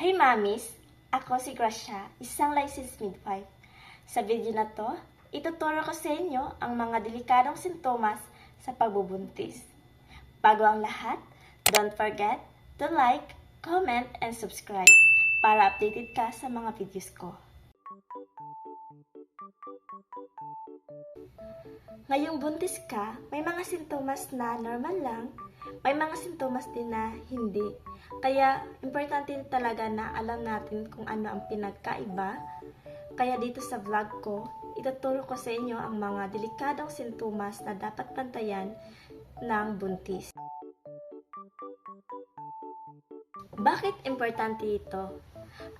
Hi mamis! Ako si Gracia, isang licensed midwife. Sa video na to, ituturo ko sa inyo ang mga delikadong sintomas sa pagbubuntis. Bago ang lahat, don't forget to like, comment, and subscribe para updated ka sa mga videos ko. Ngayong buntis ka, may mga sintomas na normal lang, may mga sintomas din na hindi. Kaya, importante talaga na alam natin kung ano ang pinagkaiba. Kaya dito sa vlog ko, ituturo ko sa inyo ang mga delikadong sintomas na dapat pantayan ng buntis. Bakit importante ito?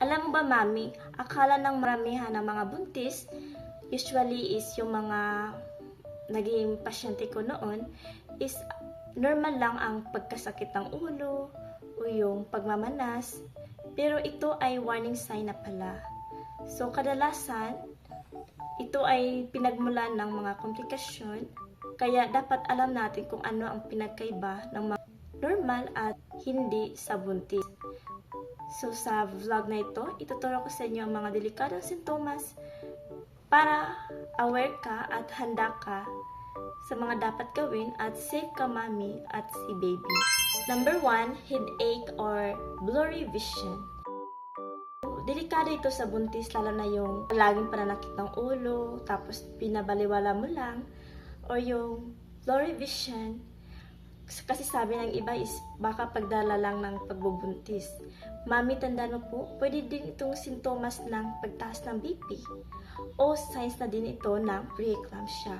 Alam mo ba, Mami, akala ng maramihan ng mga buntis, usually is yung mga naging pasyente ko noon, is normal lang ang pagkasakit ng ulo o yung pagmamanas. Pero ito ay warning sign na pala. So, kadalasan, ito ay pinagmulan ng mga komplikasyon. Kaya dapat alam natin kung ano ang pinagkaiba ng mga normal at hindi sa buntis. So sa vlog na ito, ituturo ko sa inyo ang mga delikadong sintomas para aware ka at handa ka sa mga dapat gawin at safe ka mami at si baby. Number 1, headache or blurry vision. Delikado ito sa buntis lalo na yung laging pananakit ng ulo, tapos pinabaliwala mo lang, or yung blurry vision, kasi sabi ng iba is baka pagdala lang ng pagbubuntis. Mami, tandaan mo po, pwede din itong sintomas ng pagtaas ng BP o signs na din ito ng preeclampsia.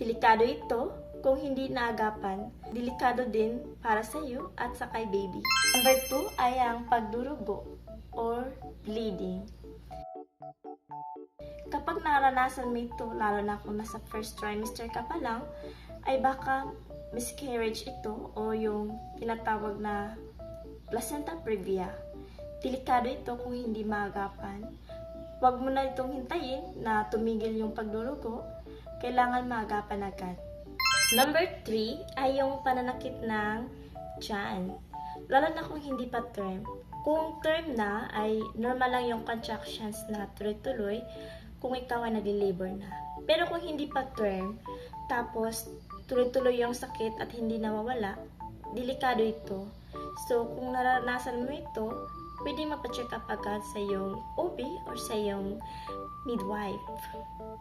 Delikado ito kung hindi naagapan. Delikado din para sa iyo at sa kay baby. Number 2 ay ang pagdurugo or bleeding. Kapag naranasan mo ito, lalo na kung nasa first trimester ka pa lang, ay baka miscarriage ito o yung tinatawag na placenta previa. Delikado ito kung hindi maagapan. Huwag mo na itong hintayin na tumigil yung pagdurugo. Kailangan maagapan agad. Number 3 ay yung pananakit ng tiyan. Lalo na kung hindi pa term. Kung term na, ay normal lang yung contractions na tuloy-tuloy kung ikaw ay nag-labor na. Pero kung hindi pa term, tapos tuloy-tuloy yung sakit at hindi nawawala, delikado ito. So, kung naranasan mo ito, pwede mapacheck up agad sa iyong OB or sa iyong midwife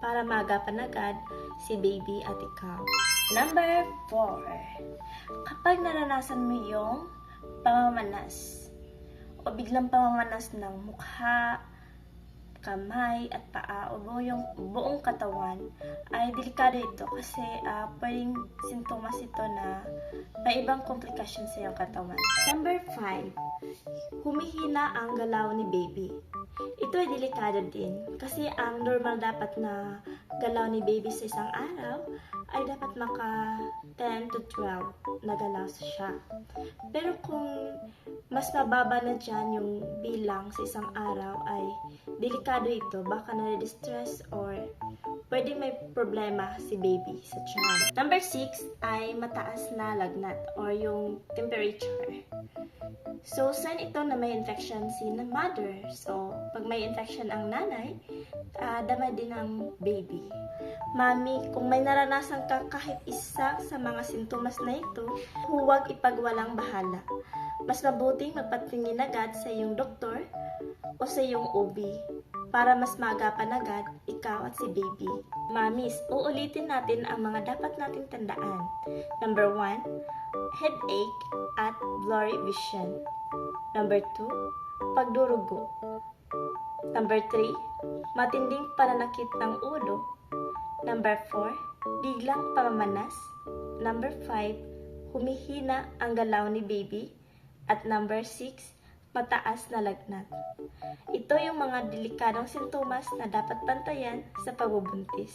para maagapan agad si baby at ikaw. Number 4. Kapag naranasan mo yung pamamanas o biglang pamamanas ng mukha, kamay at paa o buong, buong katawan ay delikado ito kasi uh, pwedeng sintomas ito na may ibang komplikasyon sa iyong katawan. Number 5. Humihina ang galaw ni baby. Ito ay delikado din kasi ang normal dapat na galaw ni baby sa isang araw ay dapat maka 10 to 12 na galaw siya. Pero kung mas mababa na dyan yung bilang sa isang araw ay delikado ito. Baka na-distress or pwede may problema si baby sa tiyan. Number 6 ay mataas na lagnat or yung temperature. So, sign ito na may infection si mother. So, pag may infection ang nanay, uh, damay din ang baby. Mami, kung may naranasan ka kahit isa sa mga sintomas na ito, huwag ipagwalang bahala. Mas mabuting magpatingin agad sa iyong doktor o sa iyong OB para mas maagapan agad ikaw at si baby. Mamis, uulitin natin ang mga dapat nating tandaan. Number 1, headache at blurry vision. Number 2, pagdurugo. Number 3, matinding pananakit ng ulo. Number 4, biglang pamamanas. Number 5, humihina ang galaw ni baby. At number 6, mataas na lagnat. Ito yung mga delikadong sintomas na dapat bantayan sa pagbubuntis.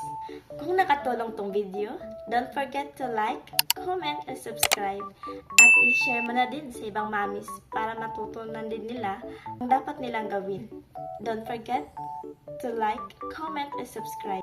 Kung nakatulong tong video, don't forget to like, comment, and subscribe. At i-share mo na din sa ibang mamis para matutunan din nila ang dapat nilang gawin. Don't forget to like, comment, and subscribe.